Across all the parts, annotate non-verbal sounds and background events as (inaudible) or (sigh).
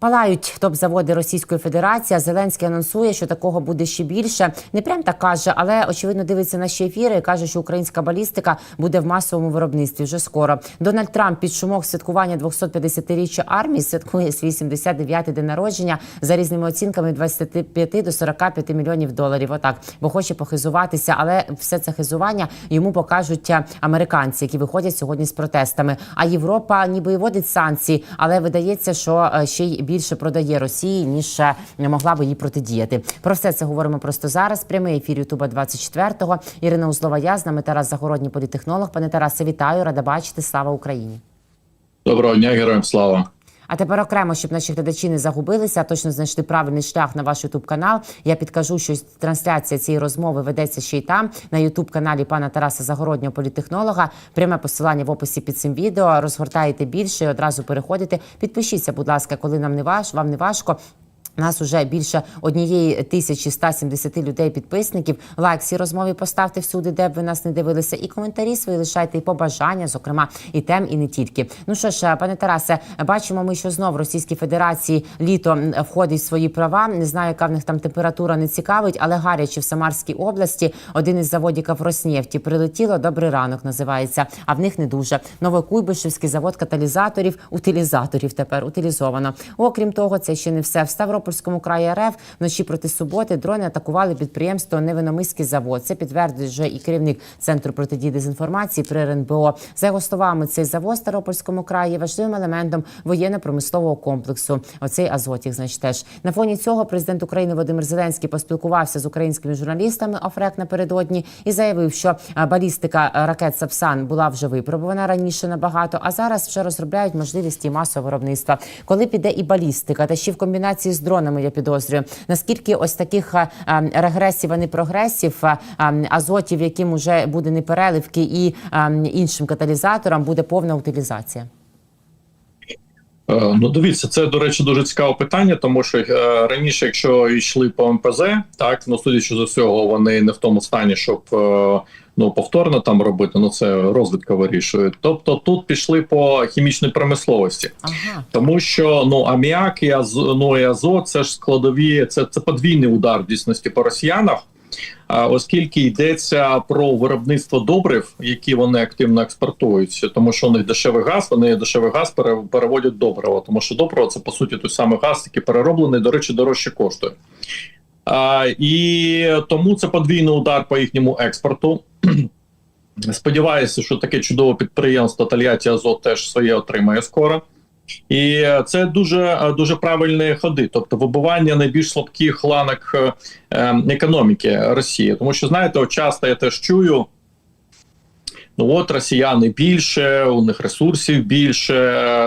Палають топ-заводи Російської Федерації. Зеленський анонсує, що такого буде ще більше. Не прям так каже, але очевидно дивиться на ще ефіри і каже, що українська балістика буде в масовому виробництві вже скоро. Дональд Трамп під шумок святкування 250-річчя армії святкує свій 79-й день народження за різними оцінками від 25 до 45 мільйонів доларів. Отак, бо хоче похизуватися, але все це хизування йому покажуть американці, які виходять сьогодні з протестами. А Європа ніби і вводить санкції, але видається, що е, ще й більше продає Росії ніж могла би їй протидіяти. Про все це говоримо просто зараз. Прямий ефір Ютуба 24-го. Ірина Узлова, я з нами Тарас Загородній політехнолог. Пане Тарасе, вітаю, рада бачити. Слава Україні. Доброго дня, героям слава. А тепер окремо, щоб наші глядачі не загубилися, а точно знайшли правильний шлях на ваш ютуб канал. Я підкажу, що трансляція цієї розмови ведеться ще й там на ютуб каналі пана Тараса Загороднього політехнолога. Пряме посилання в описі під цим відео. Розгортаєте більше і одразу переходите. Підпишіться, будь ласка, коли нам не важ, вам не важко. Нас уже більше однієї тисячі 170 людей підписників. Лайк цій розмові поставте всюди, де б ви нас не дивилися, і коментарі свої лишайте, і побажання, зокрема, і тем, і не тільки. Ну що ж, пане Тарасе, бачимо, ми що знов в Російській Федерації літо входить в свої права. Не знаю, яка в них там температура не цікавить, але гаряче в Самарській області один із заводів Роснефті прилетіло. Добрий ранок називається. А в них не дуже. Новокуйбишевський завод каталізаторів, утилізаторів тепер утилізовано. Окрім того, це ще не все. В Ставропольському краї РФ вночі проти суботи дрони атакували підприємство Невиномиський завод. Це підтвердив вже і керівник центру протидії дезінформації при РНБО. За його словами, цей завод в Ставропольському краї важливим елементом воєнно-промислового комплексу. Оцей Азотік, значить, теж на фоні цього президент України Володимир Зеленський поспілкувався з українськими журналістами ОФРЕК напередодні і заявив, що балістика ракет Сапсан була вже випробувана раніше набагато, а зараз вже розробляють можливість її масового виробництва. Коли піде і балістика, та ще в комбінації з дронами, я підозрюю, наскільки ось таких а, а, регресів, а не прогресів, а, азотів, яким уже буде непереливки, і іншим каталізаторам буде повна утилізація. Е, Ну, дивіться, це до речі дуже цікаве питання, тому що е, раніше, якщо йшли по МПЗ, так ну судячи з усього, вони не в тому стані, щоб е, ну повторно там робити. Ну це розвідка вирішує. Тобто тут пішли по хімічній промисловості, Ага. тому що ну аміак і аз, ну, і азот це ж складові, це, це подвійний удар в дійсності по росіянах. Оскільки йдеться про виробництво добрив, які вони активно експортують, тому що у них дешевий газ, вони дешевий газ переводять добриво, тому що добриво це по суті той самий газ, який перероблений, до речі, дорожче коштує. А, і тому це подвійний удар по їхньому експорту. (clears throat) Сподіваюся, що таке чудове підприємство Тольятті Азот теж своє отримає скоро. І це дуже дуже правильні ходи, тобто вибування найбільш слабких ланок е, е, економіки Росії. Тому що знаєте, часто я теж чую. Ну от росіяни більше, у них ресурсів більше,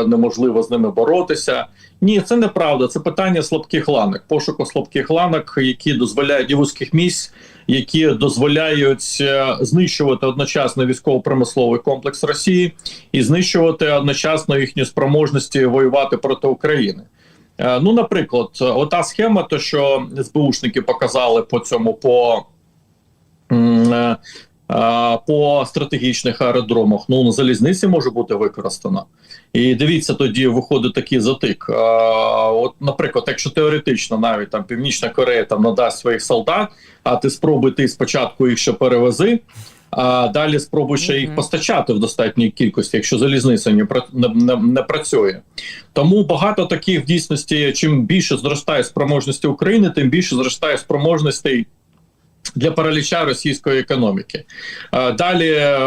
неможливо з ними боротися. Ні, це неправда. Це питання слабких ланок, пошуку слабких ланок, які дозволяють і вузьких місць, які дозволяють е, знищувати одночасно військово-промисловий комплекс Росії і знищувати одночасно їхні спроможності воювати проти України. Е, Ну, наприклад, ота схема, то що СБУшники показали по цьому по. По стратегічних аеродромах ну на залізниці може бути використано, і дивіться, тоді виходить такий затик. От, наприклад, якщо теоретично навіть там Північна Корея там надасть своїх солдат, а ти спробуй ти спочатку їх ще перевези, а далі спробуй ще їх постачати в достатній кількості, якщо залізниця не, не, не працює. Тому багато таких в дійсності, чим більше зростає спроможності України, тим більше зростає спроможностей для параліча російської економіки. Далі е,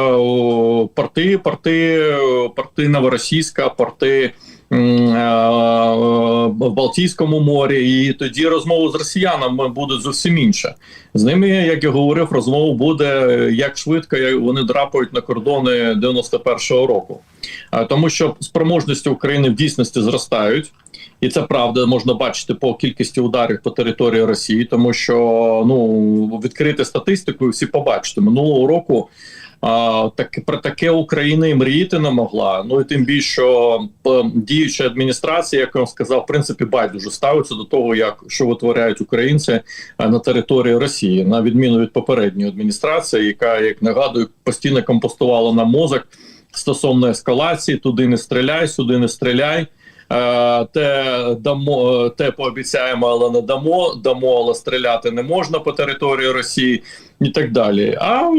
порти, порти, порти Новоросійська, порти в Балтійському морі, і тоді розмови з росіянами будуть зовсім інше. З ними, як я говорив, розмова буде е, як швидко вони драпають на кордони 91-го року. Е, Тому що спроможності України в дійсності зростають. І це правда можна бачити по кількості ударів по території Росії, тому що ну відкрити статистику, і всі побачите минулого року. А, так про таке Україна і мріяти не могла. Ну і тим більше що діюча адміністрація, як я вам сказав, в принципі, байдуже ставиться до того, як що витворяють українці а, на території Росії, на відміну від попередньої адміністрації, яка як нагадую постійно компостувала нам мозок стосовно ескалації: туди не стріляй, сюди не стріляй. Е, те дамо, те пообіцяємо, але не дамо, дамо, але стріляти не можна по території Росії і так далі. А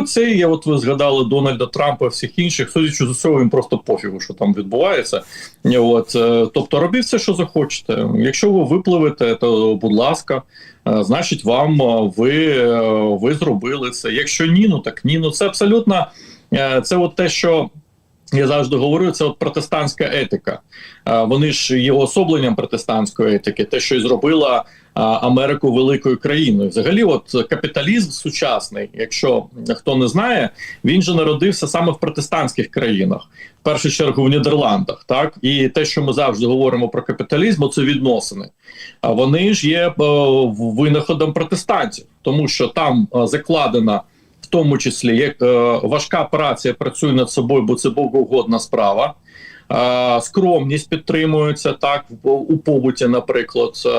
оце є, от ви згадали Дональда Трампа, всіх інших, судячи з усього, їм просто пофігу, що там відбувається. От, е, тобто робіть все, що захочете. Якщо ви випливете, то будь ласка, е, значить, вам ви, ви зробили це. Якщо ні, ну так ні. Ну це абсолютно це от те, що. Я завжди говорю, це от протестантська етика. Вони ж є особленням протестантської етики, те, що і зробила Америку великою країною. Взагалі, от капіталізм сучасний, якщо хто не знає, він же народився саме в протестантських країнах, в першу чергу в Нідерландах. Так і те, що ми завжди говоримо про капіталізм, це відносини. А вони ж є е, винаходом протестантів, тому що там е, закладена в тому числі як е, важка праця працює над собою, бо це богоугодна справа. Е, скромність підтримується так у побуті, наприклад. Е,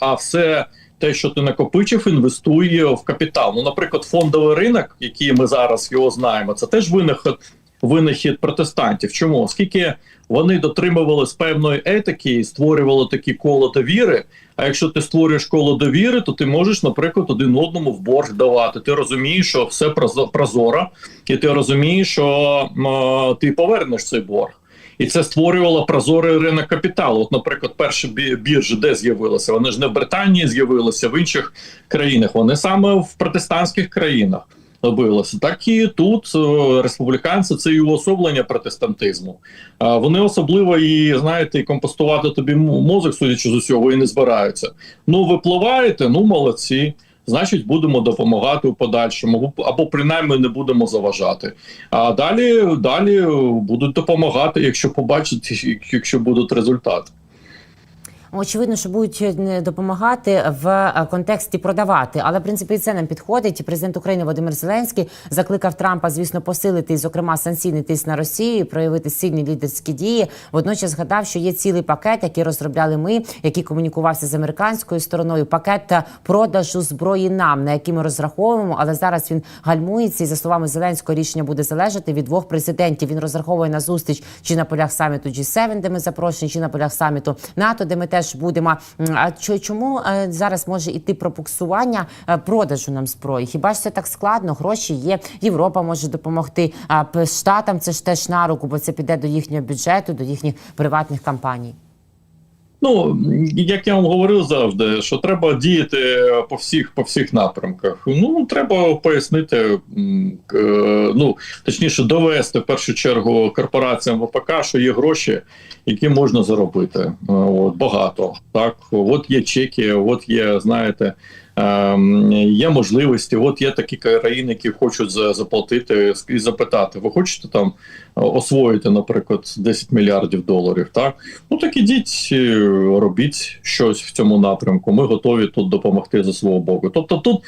а все те, що ти накопичив, інвестує в капітал. Ну, наприклад, фондовий ринок, який ми зараз його знаємо, це теж винахід, винахід протестантів. Чому? Оскільки вони дотримувались певної етики і створювали такі коло довіри. А якщо ти створюєш коло довіри, то ти можеш, наприклад, один одному в борг давати. Ти розумієш, що все прозоро, і ти розумієш, що е, ти повернеш цей борг. І це створювало прозорий ринок капіталу. От, наприклад, перші біржі де з'явилися? Вони ж не в Британії з'явилися, в інших країнах. Вони саме в протестантських країнах робилося. Так і тут е, республіканці це і уособлення протестантизму. Вони особливо і знаєте, і компостувати тобі мозок, судячи з усього, і не збираються. Ну, випливаєте, ну молодці. Значить, будемо допомагати у подальшому, або принаймні не будемо заважати. А далі, далі будуть допомагати, якщо побачать, якщо будуть результати. Очевидно, що будуть е, допомагати в е, контексті продавати, але в принципі це нам підходить. Президент України Володимир Зеленський закликав Трампа, звісно, посилити, зокрема, санкційний тиск на Росію, проявити сильні лідерські дії. Водночас згадав, що є цілий пакет, який розробляли ми, який комунікувався з американською стороною. Пакет е, продажу зброї нам, на який ми розраховуємо, але зараз він гальмується. І за словами Зеленського, рішення буде залежати від двох президентів. Він розраховує на зустріч чи на полях саміту G7, де ми запрошені, чи на полях саміту НАТО, де ми теж будемо. А чому е, зараз може іти пропуксування е, продажу нам зброї? Хіба ж це так складно? Гроші є. Європа може допомогти. А штатам це ж теж на руку, бо це піде до їхнього бюджету, до їхніх приватних компаній. Ну як я вам говорив завжди, що треба діяти по всіх по всіх напрямках. Ну треба пояснити, е, ну точніше, довести в першу чергу корпораціям ВПК, що є гроші, які можна заробити. Е, От багато так. От є чеки, от є, знаєте. Ем, Є можливості, от є такі країни, які хочуть за- заплатити і запитати: ви хочете там освоїти, наприклад, 10 мільярдів доларів? Так ну так ідіть, е, робіть щось в цьому напрямку. Ми готові тут допомогти за свого боку. Тобто, тут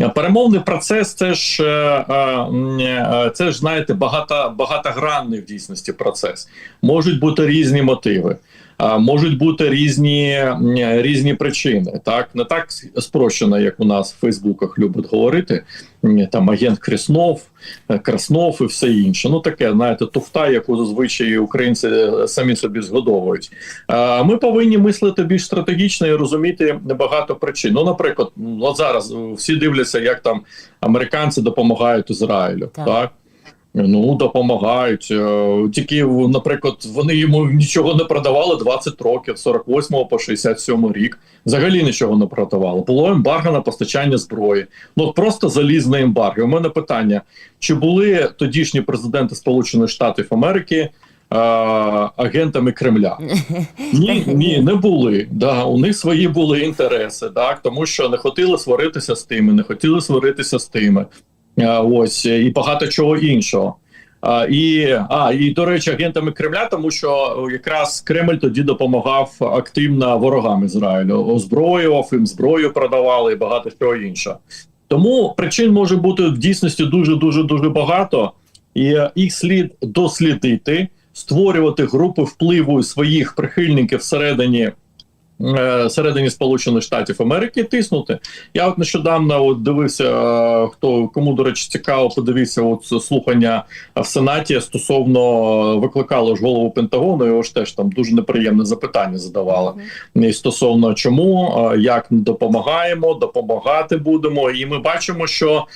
е, перемовний процес, це ж е, е, е, це ж знаєте, багато багатогранний в дійсності процес. Можуть бути різні мотиви. Можуть бути різні різні причини, так не так спрощено, як у нас в Фейсбуках люблять говорити. Там агент Краснов, е, Краснов і все інше. Ну таке, знаєте, туфта, яку зазвичай українці е, самі собі згодовують. Ми повинні мислити більш стратегічно і розуміти багато причин. Ну, наприклад, от зараз е, всі дивляться, як там американці допомагають Ізраїлю. Так. так? Ну, допомагають. Е, Тільки, наприклад, вони йому нічого не продавали 20 років, з 48 по 67 рік. Взагалі нічого не продавали. Було ембарго на постачання зброї. Ну просто залізне ембарго. У мене питання: чи були тодішні президенти Сполучених Штатів Америки е, агентами Кремля? (laughs) Ні, ні, не були. Да, у них свої були інтереси, так тому що не хотіли сваритися з тими, не хотіли сваритися з тими. Ось і багато чого іншого. А, і а і до речі, агентами Кремля, тому що якраз Кремль тоді допомагав активно ворогам Ізраїлю, озброював їм зброю продавали і багато чого іншого. Тому причин може бути в дійсності дуже дуже дуже багато, і е, їх слід дослідити, створювати групи впливу своїх прихильників всередині е, Всередині Сполучених Штатів Америки тиснути. Я от нещодавно от дивився, е, хто кому до речі цікаво, подивився от слухання в Сенаті стосовно е, викликали ж голову Пентагону. Його ж теж там дуже неприємне запитання задавали. І стосовно чому, як допомагаємо, допомагати будемо. І ми бачимо, що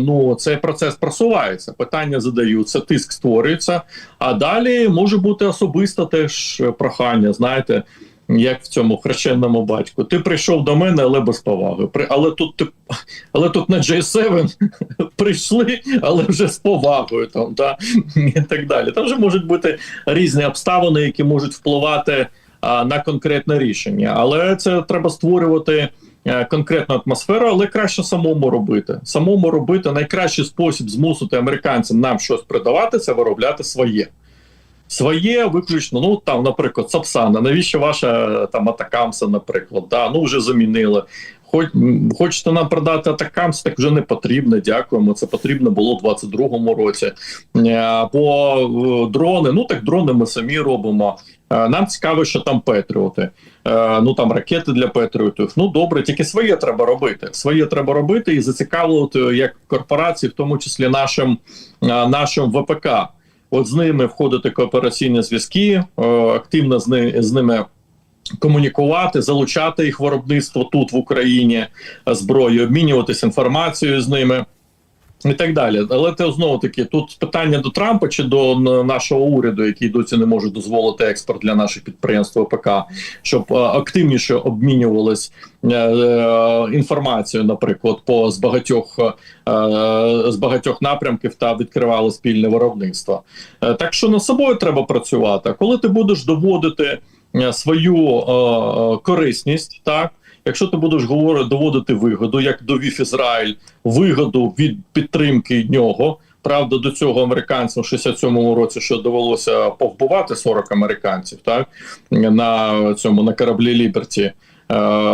ну цей процес просувається. Питання задаються, тиск створюється. А далі може бути особисто теж прохання. Знаєте, як в цьому хрещенному батьку. Ти прийшов до мене, але без поваги. При але тут ти але тут на J7 (laughs) прийшли, але вже з повагою там да і так далі. Там вже можуть бути різні обставини, які можуть впливати а, на конкретне рішення. Але це треба створювати. е, Конкретну атмосферу, але краще самому робити. Самому робити найкращий спосіб змусити американцям нам щось придавати, це виробляти своє. Своє виключно, ну там, наприклад, Сапсана. Навіщо ваша там Атакамса, наприклад? Да, ну вже замінили. Хоч хочете нам продати Атакамс, так вже не потрібно. Дякуємо. Це потрібно було у 22-му році. Е, Або е, дрони. Ну так дрони ми самі робимо. Е, Нам цікаво, що там Петріоти. Е, Ну там ракети для Петріотів. Ну добре, тільки своє треба робити. Своє треба робити і зацікавлювати як корпорації, в тому числі нашим, е, нашим ВПК. От з ними входити коопераційні зв'язки, е, активно з, ними з ними комунікувати, залучати їх виробництво тут в Україні е, зброю, обмінюватися інформацією з ними. І так далі, але це знову таки тут питання до Трампа чи до нашого уряду, який досі не може дозволити експорт для наших підприємств ОПК, щоб е, активніше обмінювались е, е, інформацією, наприклад, по з багатьох з багатьох напрямків та відкривали спільне виробництво. Так що над собою треба працювати. Коли ти будеш доводити свою корисність, так. Якщо ти будеш говорити доводити вигоду, як довів Ізраїль, вигоду від підтримки нього. Правда, до цього американцям в 67-му році що довелося повбивати 40 американців, так на цьому на кораблі Ліберті. е,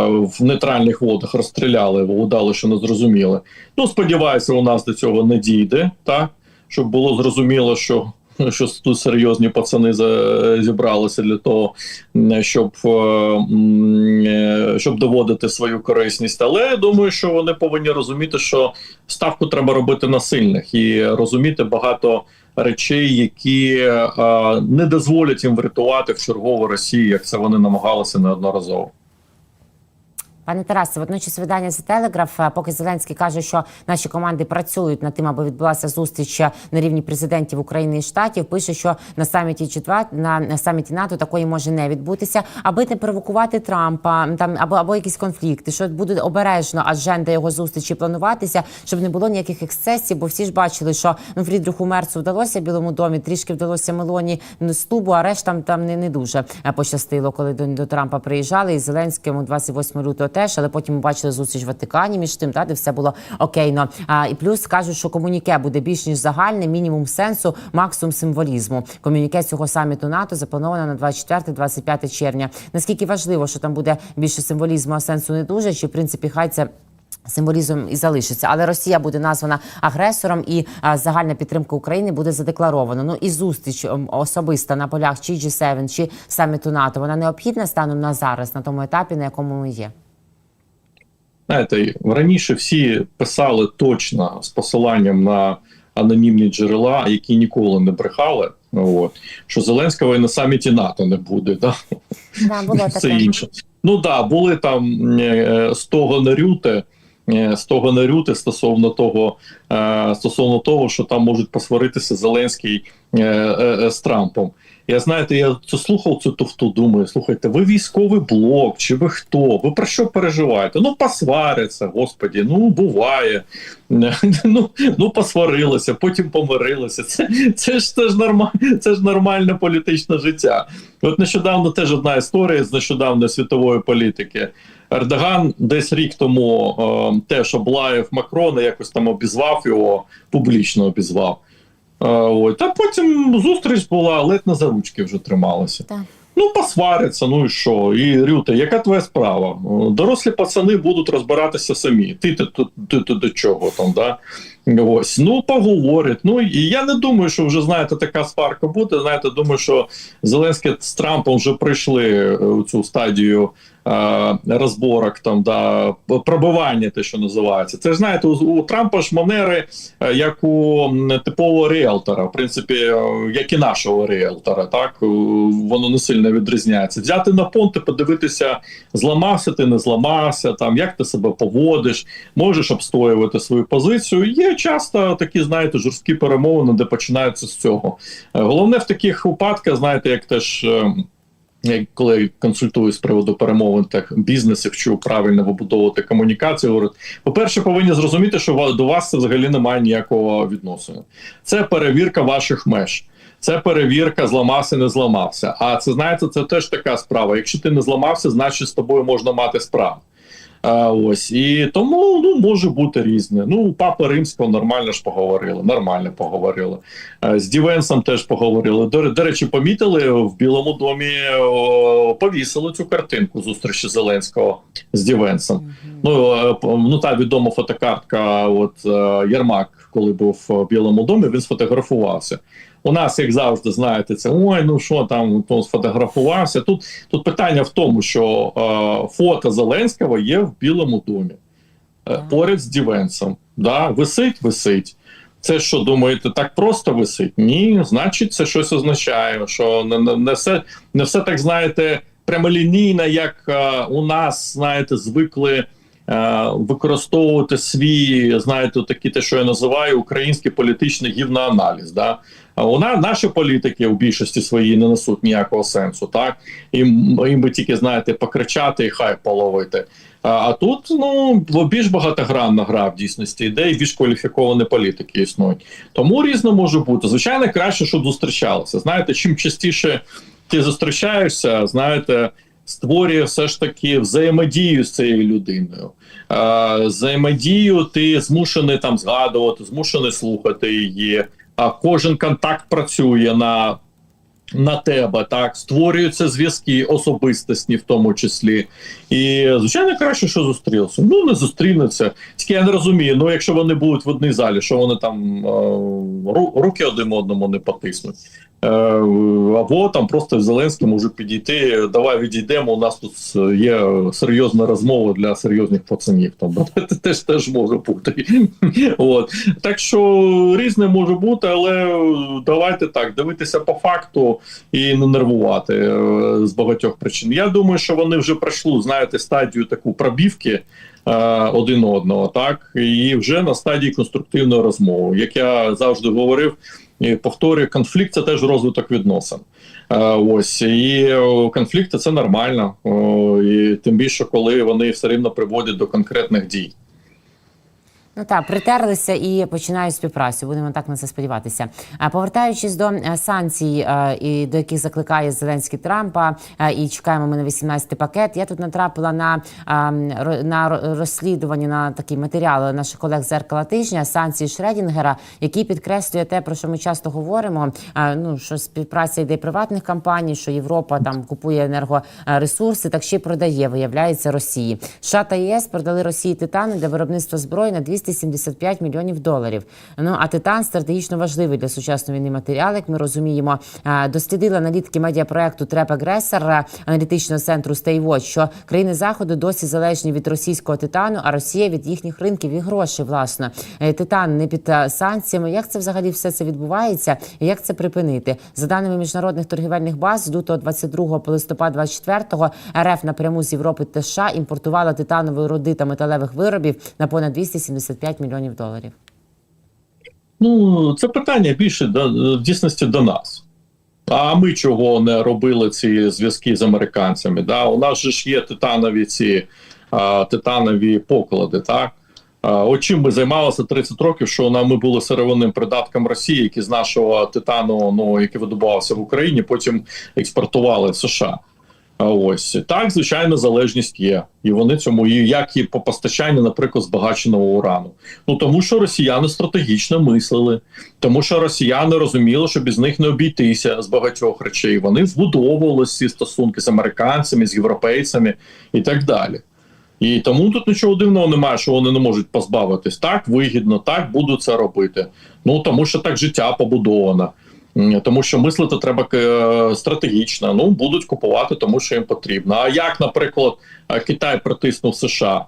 В нейтральних водах розстріляли, удали, що не зрозуміли. Ну, сподіваюся, у нас до цього не дійде, так щоб було зрозуміло, що що тут серйозні пацани зібралися для того, щоб, е, щоб доводити свою корисність. Але я думаю, що вони повинні розуміти, що ставку треба робити на сильних і розуміти багато речей, які е, не дозволять їм врятувати в чергову Росію, як це вони намагалися неодноразово. Пане Тарасе, водночас видання Telegraph, е, поки Зеленський каже, що наші команди працюють над тим, аби відбулася зустріч е, на рівні президентів України і штатів. Пише, що на саміті четвер... на на саміті НАТО такої може не відбутися, аби не провокувати Трампа там або або якісь конфлікти, що буде обережно адженда його зустрічі плануватися, щоб не було ніяких ексцесів. Бо всі ж бачили, що ну Фрідриху Мерцу вдалося Білому домі, трішки вдалося Мелоні ну, з тубу, а рештам там не, не дуже е, пощастило, коли до, до Трампа приїжджали і Зеленському 28 лютого теж, але потім ми бачили зустріч в Ватикані між тим, та де все було окейно. А і плюс кажуть, що комуніке буде більш ніж загальне, мінімум сенсу, максимум символізму. Комуніке цього саміту НАТО заплановано на 24-25 червня. Наскільки важливо, що там буде більше символізму, а сенсу не дуже, чи в принципі хай це. Символізм і залишиться, але Росія буде названа агресором, і а, загальна підтримка України буде задекларована. Ну і зустріч ем, особиста на полях чи G7, чи саміту НАТО. Вона необхідна станом на зараз, на тому етапі, на якому ми є. Знаєте, раніше всі писали точно з посиланням на анонімні джерела, які ніколи не брехали. От що Зеленського і на саміті НАТО не буде, да Да, було все таке. інше. Ну да, були там е, з того нарюти, е, з того нарюти стосовно того, е, стосовно того, що там можуть посваритися Зеленський е, з Трампом. Я знаєте, я це слухав цю туфту, думаю, слухайте, ви військовий блок, чи ви хто? Ви про що переживаєте? Ну, посваряться, господі, ну буває. (laughs) Ну, ну посварилися, потім помирилися. Це, це ж це ж нормально, це ж нормальне політичне життя. От нещодавно теж одна історія з нещодавної світової політики. Ердоган десь рік тому е, теж облаяв Макрона, якось там обізвав його, публічно обізвав. Е, А потім зустріч була, ледь на заручки вже трималася. Так. Ну, посваряться, ну і що? І Рюте, яка твоя справа? Дорослі пацани будуть розбиратися самі. Ти ти, ти, ти, ти до чого там, да? Ось, ну поговорять. Ну і я не думаю, що вже знаєте, така сварка буде. Знаєте, думаю, що Зеленський з Трампом вже пройшли у цю стадію е, розборок, там да пробивання, те, що називається. Це ж знаєте, у, у Трампа ж манери, е, як у типового ріелтора, в принципі, е, як і нашого ріелтора, так Е, воно не сильно відрізняється. Взяти на понти, подивитися, зламався ти, не зламався, там як ти себе поводиш, можеш обстоювати свою позицію. Є часто такі, знаєте, жорсткі перемовини, де починаються з цього. Е, Головне в таких випадках, знаєте, як теж. е, я коли консультую з приводу перемовин так бізнесів, вчу правильно вибудовувати комунікацію, говорю, по-перше, повинні зрозуміти, що до вас це взагалі немає ніякого відносину. Це перевірка ваших меж. Це перевірка, зламався, не зламався. А це знаєте, це теж така справа. Якщо ти не зламався, значить з тобою можна мати справу. А, ось і тому ну може бути різне. Ну, у папи римського нормально ж поговорили, нормально поговорили. Е, З Дівенсом теж поговорили. До, до речі, помітили в Білому домі о, повісили цю картинку зустрічі Зеленського з Дівенсом. Ну, е, ну та відома фотокартка. От е, Єрмак, коли був в Білому домі, він сфотографувався. У нас, як завжди, знаєте, це ой, ну що там то сфотографувався. Тут тут питання в тому, що е, фото Зеленського є в Білому домі е, поряд з Дівенсом. Да? Висить, висить. Це що думаєте, так просто висить? Ні, значить, це щось означає, що не, не, не все не все так знаєте прямолінійно, як е, у нас знаєте, звикли використовувати свій, знаєте, такі те, що я називаю український політичний гівноаналіз. Да? А у нас наші політики в більшості своїй не несуть ніякого сенсу. Так їм, їм би тільки знаєте покричати і хай половити. А, а тут ну більш багатогранна гра в дійсності йде, і більш кваліфіковані політики існують. Тому різно може бути. Звичайно, краще, щоб зустрічалися. Знаєте, чим частіше ти зустрічаєшся, знаєте. Створює все ж таки взаємодію з цією людиною. Е, взаємодію ти змушений там згадувати, змушений слухати її. А кожен контакт працює на, на тебе, так створюються зв'язки особистосні, в тому числі. І звичайно, краще, що зустрілися. Ну не зустрінуться. Тільки я не розумію. Ну, якщо вони будуть в одній залі, що вони там е, руки один одному не потиснуть. Е, або там просто Зеленський може підійти. Давай відійдемо. У нас тут є серйозна розмова для серйозних пацанів. Там (laughs) теж теж може бути. (laughs) От так що різне може бути, але давайте так дивитися по факту і не нервувати е, з багатьох причин. Я думаю, що вони вже пройшли, знаєте, стадію таку пробівки. е, Один одного, так і вже на стадії конструктивної розмови, як я завжди говорив, повторюю, конфлікт це теж розвиток відносин. Е, Ось і конфлікти це нормально, і тим більше, коли вони все рівно приводять до конкретних дій. Ну так, притерлися і починають співпрацю. Будемо так на це сподіватися. А повертаючись до е, санкцій, е, і до яких закликає Зеленський Трампа, е, і чекаємо ми на 18-й пакет. Я тут натрапила на, е, на розслідування на такі матеріали наших колег зеркала тижня санкції Шредінгера, який підкреслює те, про що ми часто говоримо. Ну що співпраця йде приватних компаній, що Європа там купує енергоресурси, так ще й продає, виявляється Росії. США та ЄС продали Росії титани для виробництва зброї на 275 мільйонів доларів. Ну а титан стратегічно важливий для сучасної війни матеріал, як ми розуміємо. Е, Дослідили аналітики медіапроекту Треп Агресор е, аналітичного центру Stay що країни заходу досі залежні від російського титану, а Росія від їхніх ринків і грошей. Власне Е, титан не під санкціями. Як це взагалі все це відбувається? І як це припинити? За даними міжнародних торгівельних баз, з лютого 22 по листопад 24 РФ напряму з Європи та США імпортувала титанової руди та металевих виробів на понад 275 мільйонів доларів. Ну, це питання більше в дійсності до нас. А ми чого не робили ці зв'язки з американцями? Да? У нас же ж є титанові ці а, титанові поклади, так? От чим ми займалися 30 років, що нам ми були сировинним придатком Росії, які з нашого титану, ну який видобувався в Україні, потім експортували в США. А ось так, звичайно, залежність є, і вони цьому і як і по постачанню, наприклад, збагаченого урану. Ну тому що росіяни стратегічно мислили, тому що росіяни розуміли, що без них не обійтися з багатьох речей. Вони збудовували ці стосунки з американцями, з європейцями і так далі. І тому тут нічого дивного немає, що вони не можуть позбавитись. Так вигідно, так будуть це робити. Ну тому що так життя побудовано. Тому що мислити треба е, стратегічно. Ну будуть купувати, тому що їм потрібно. А як, наприклад, е, Китай притиснув США?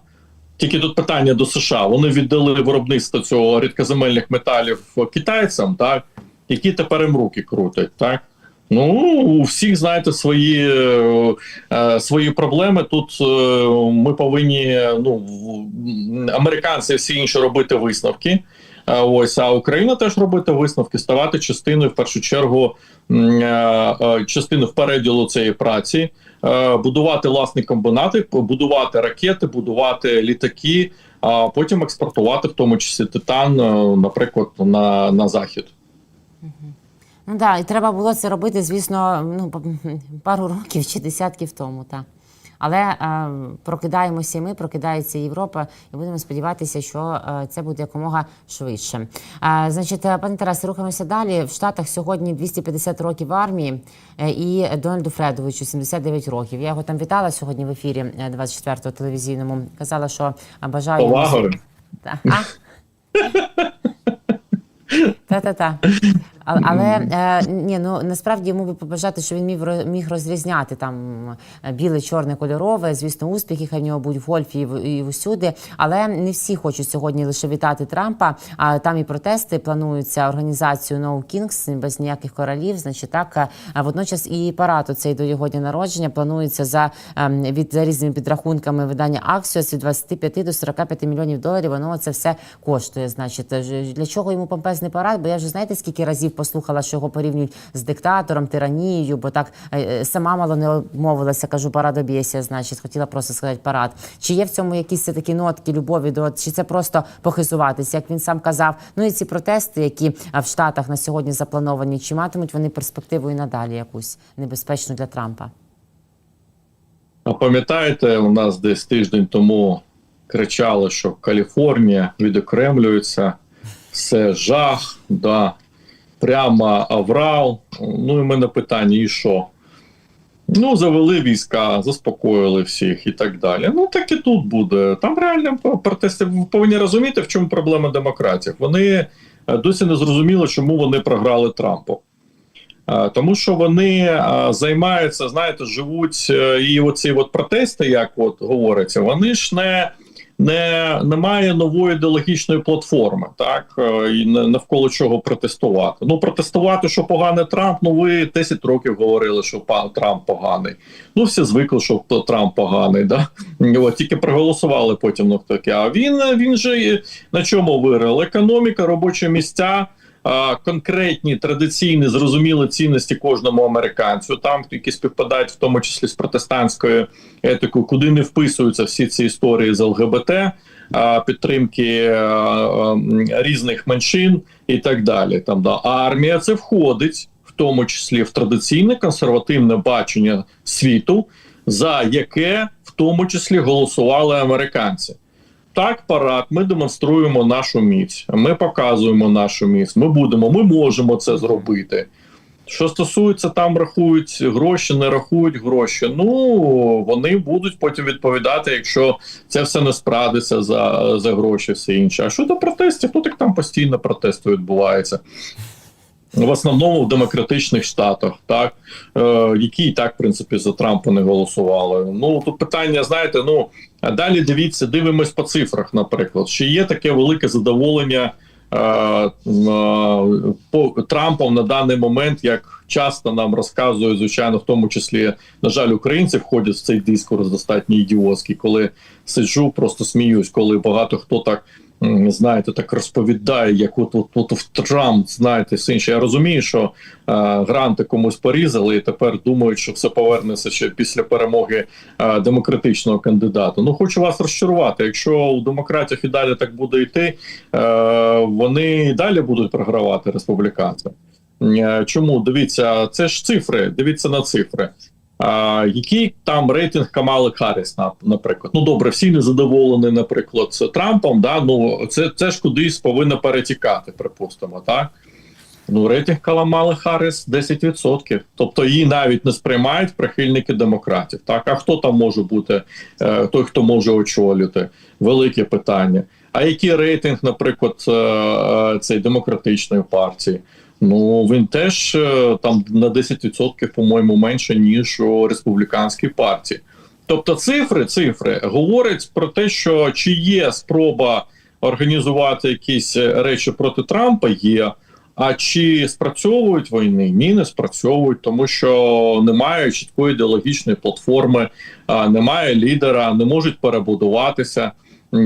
Тільки тут питання до США. Вони віддали виробництво цього рідкоземельних металів китайцям, так які тепер їм руки крутять, так. Ну, у всіх знаєте свої е, свої проблеми. Тут е, ми повинні ну американці всі інші робити висновки. Е, Ось а Україна теж робити висновки, ставати частиною в першу чергу е, е, частиною впереділу цієї праці, будувати власні комбінати, будувати ракети, будувати літаки, а потім експортувати, в тому числі титан, наприклад, на, на захід. Ну так, і треба було це робити, звісно, ну пару років чи десятків тому, так. Але е, прокидаємося і ми, прокидається Європа, і будемо сподіватися, що е, це буде якомога швидше. Е, значить, е, пане Тарасе, рухаємося далі. В Штатах сьогодні 250 років армії е, і Дональду Фредовичу 79 років. Я його там вітала сьогодні в ефірі е, 24-го телевізійному. Казала, що е, бажаю йому- Повагою. Та. А? Але е, ні, ну насправді йому би побажати, що він міг міг розрізняти там е, біле, чорне, кольорове. Звісно, успіхи хай в нього будуть в гольфі і, в- і усюди. Але не всі хочуть сьогодні лише вітати Трампа. А там і протести плануються організацію No Kings без ніяких королів. Значить, так е, а водночас і парад оцей до його дня народження планується за ем, від за різними підрахунками видання Axios від 25 до 45 мільйонів доларів. Воно це все коштує. Значить, Е, для чого йому помпезний парад? Бо я вже знаєте, скільки разів послухала, що його порівнюють з диктатором, тиранією, бо так е, е, сама мало не обмовилася. Кажу, парад об'єсія, значить, хотіла просто сказати парад. Чи є в цьому якісь такі нотки любові до чи це просто похизуватися, як він сам казав? Ну і ці протести, які в Штатах на сьогодні заплановані, чи матимуть вони перспективу і надалі якусь небезпечну для Трампа? А пам'ятаєте, у нас десь тиждень тому кричали, що Каліфорнія відокремлюється, все жах, да, прямо аврал. Ну і мене питання: і що? Ну, завели війська, заспокоїли всіх і так далі. Ну, так і тут буде. Там реально протести. Ви повинні розуміти, в чому проблема демократів. Вони е, досі не зрозуміли, чому вони програли Трампу. Е, Тому що вони е, займаються, знаєте, живуть і оці от протести, як от говориться, вони ж не, не немає нової ідеологічної платформи, так е, і не- навколо чого протестувати. Ну, протестувати, що поганий Трамп. Ну ви 10 років говорили, що Трамп поганий. Ну всі звикли, що Трамп поганий. Да? От, тільки проголосували потім ну, таке. А він він же на чому вирив? Економіка, робочі місця конкретні традиційні зрозумілі цінності кожному американцю, там які співпадають в тому числі з протестантською етикою, куди не вписуються всі ці історії з ЛГБТ, підтримки а, а, різних меншин і так далі. Там да армія це входить в тому числі в традиційне консервативне бачення світу, за яке в тому числі голосували американці. Так, парад, ми демонструємо нашу міць. Ми показуємо нашу міць. Ми будемо, ми можемо це зробити. Що стосується там, рахують гроші, не рахують гроші. Ну вони будуть потім відповідати, якщо це все не справдиться за, за гроші, все інше. А щодо протестів, ну так там постійно протести відбуваються. В основному в демократичних штатах, так е, які і так в принципі за Трампа не голосували. Ну тут питання, знаєте, ну далі дивіться, дивимось по цифрах, наприклад, чи є таке велике задоволення е, е, по Трампом на даний момент, як часто нам розказують, звичайно, в тому числі, на жаль, українці входять в цей дискурс достатньо ідіотський, коли сиджу, просто сміюсь, коли багато хто так. Знаєте, так розповідає, як от, от, от в Трамп, знаєте, все інше. Я розумію, що е, гранти комусь порізали, і тепер думають, що все повернеться ще після перемоги е, демократичного кандидата. Ну хочу вас розчарувати. Якщо у демократів і далі так буде йти, е, вони і далі будуть програвати республіканцям. Е, Чому дивіться, це ж цифри. Дивіться на цифри. А, який там рейтинг Камали Харріс, наприклад? Ну добре, всі не задоволені, наприклад, з Трампом. Да? Ну це, це ж кудись повинно перетікати, припустимо, так? Ну, рейтинг Каламали Харріс 10%. Тобто її навіть не сприймають прихильники демократів. Так, а хто там може бути, е, той, хто може очолювати? Велике питання. А який рейтинг, наприклад, е, е, цієї демократичної партії? Ну він теж е, там на 10%, по-моєму, менше ніж у республіканській партії. Тобто, цифри, цифри говорять про те, що чи є спроба організувати якісь е, речі проти Трампа, є. А чи спрацьовують війни? Ні, не спрацьовують, тому що немає чіткої ідеологічної платформи, немає лідера, не можуть перебудуватися.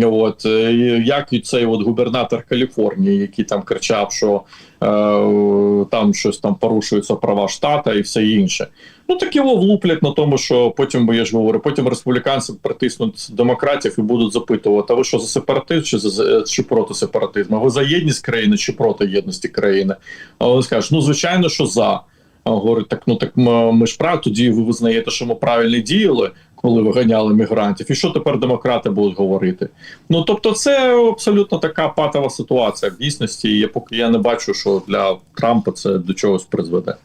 От е, як і цей от губернатор Каліфорнії, який там кричав, що е, там щось там порушуються права штата і все інше. Ну так його влуплять на тому, що потім, бо я ж говорю, потім республіканці притиснуть демократів і будуть запитувати: а ви що за сепаратизм чи за чи проти сепаратизму? Ви за єдність країни чи проти єдності країни? А вони скажуть, ну звичайно, що за. Говорить, так ну так ми ж прав, тоді ви визнаєте, що ми правильно діяли, коли виганяли мігрантів. І що тепер демократи будуть говорити? Ну тобто, це абсолютно така патова ситуація в дійсності. І я поки я не бачу, що для Трампа це до чогось призведе.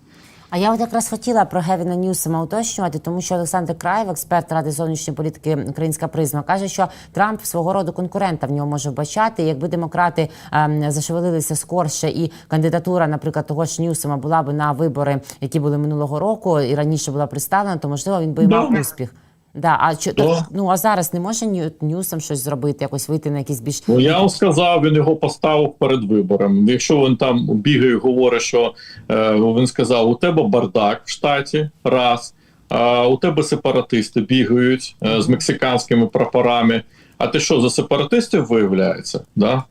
А я от якраз хотіла про Гевіна Ньюсема уточнювати, тому що Олександр Краєв, експерт ради зовнішньої політики Українська призма, каже, що Трамп свого роду конкурента в нього може вбачати. Якби демократи ем, зашевелилися скорше, і кандидатура, наприклад, того ж Ньюсема була б на вибори, які були минулого року, і раніше була представлена, то можливо він би і мав успіх. Да, а що Да. так, ну а зараз не може Нью- Ньюсом щось зробити, якось вийти на якісь більш Ну я вам сказав, він його поставив перед вибором. Якщо він там бігає, і говорить, що е, він сказав: у тебе бардак в штаті, раз, а у тебе сепаратисти бігають е, з мексиканськими прапорами. А ти що за сепаратистів виявляється? Да?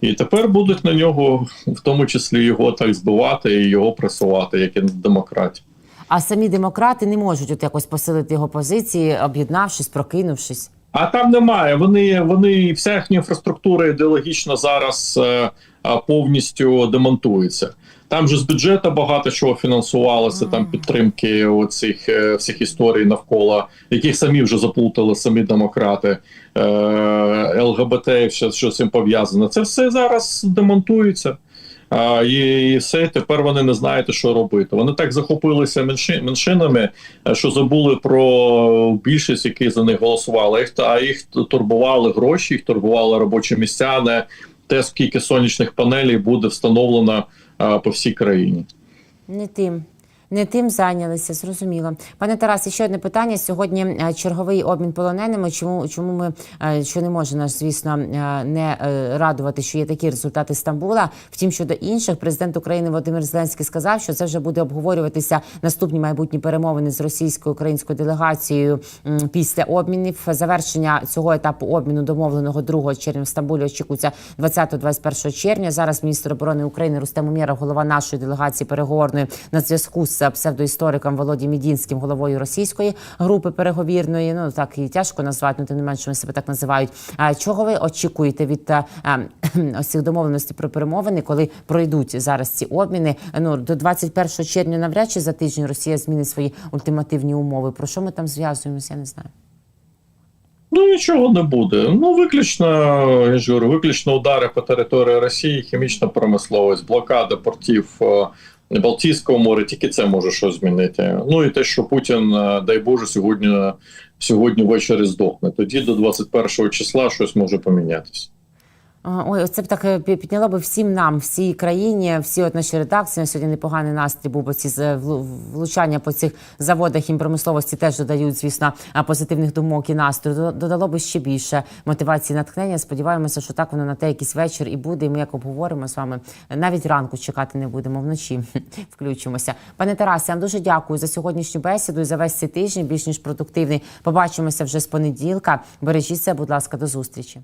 І тепер будуть на нього, в тому числі, його так збивати і його пресувати, як і на демократів. А самі демократи не можуть от якось посилити його позиції, об'єднавшись, прокинувшись. А там немає. Вони вони вся їхня інфраструктура ідеологічно зараз е, повністю демонтується. Там же з бюджету багато чого фінансувалося, там підтримки оцих е, всіх історій навколо, яких самі вже заплутали самі демократи, е, ЛГБТ, все, що з цим пов'язано. Це все зараз демонтується. І, все тепер вони не знають, що робити. Вони так захопилися менши, меншинами, е, що забули про більшість, які за них голосували. Їх а їх турбували гроші, їх турбували робочі місця, не те, скільки сонячних панелей буде встановлено а, по всій країні. Не тим. Не тим зайнялися, зрозуміло. Пане Тарасе, ще одне питання. Сьогодні е, черговий обмін полоненими. Чому чому ми е, що не може нас, звісно, е, не радувати, що є такі результати Стамбула? Втім, щодо інших, президент України Володимир Зеленський сказав, що це вже буде обговорюватися наступні майбутні перемовини з російською українською делегацією після обмінів. Завершення цього етапу обміну домовленого 2 червня в Стамбулі очікується 20-21 червня. Зараз міністр оборони України Рустем Умєров, голова нашої делегації переговорної на зв'язку з псевдоісториком Володі Мідінським, головою російської групи переговірної. Ну так і тяжко назвати, ну тим не менше вони себе так називають. А чого ви очікуєте від е, е, (clears throat) ось цих домовленостей про перемовини, коли пройдуть зараз ці обміни? Ну до 21 червня навряд чи за тиждень Росія змінить свої ультимативні умови. Про що ми там зв'язуємося? Я не знаю. Ну нічого не буде. Ну виключно я виключно удари по території Росії, хімічна промисловість, блокада портів е, Балтійського моря. Тільки це може щось змінити. Ну і те, що Путін, е, дай Боже, сьогодні сьогодні ввечері здохне. Тоді до 21 числа щось може помінятися. Ой, це б так е, підняло би всім нам, всій країні, всі от наші редакції. На сьогодні непоганий настрій був, бо ці з- влучання по цих заводах імпромисловості теж додають, звісно, позитивних думок і настрою. Додало би ще більше мотивації натхнення. Сподіваємося, що так воно на те якийсь вечір і буде. І ми як обговоримо з вами. Навіть ранку чекати не будемо вночі. (laughs) Включимося. Пане Тарасе, я вам дуже дякую за сьогоднішню бесіду і за весь цей тиждень. Більш ніж продуктивний. Побачимося вже з понеділка. Бережіться, будь ласка, до зустрічі.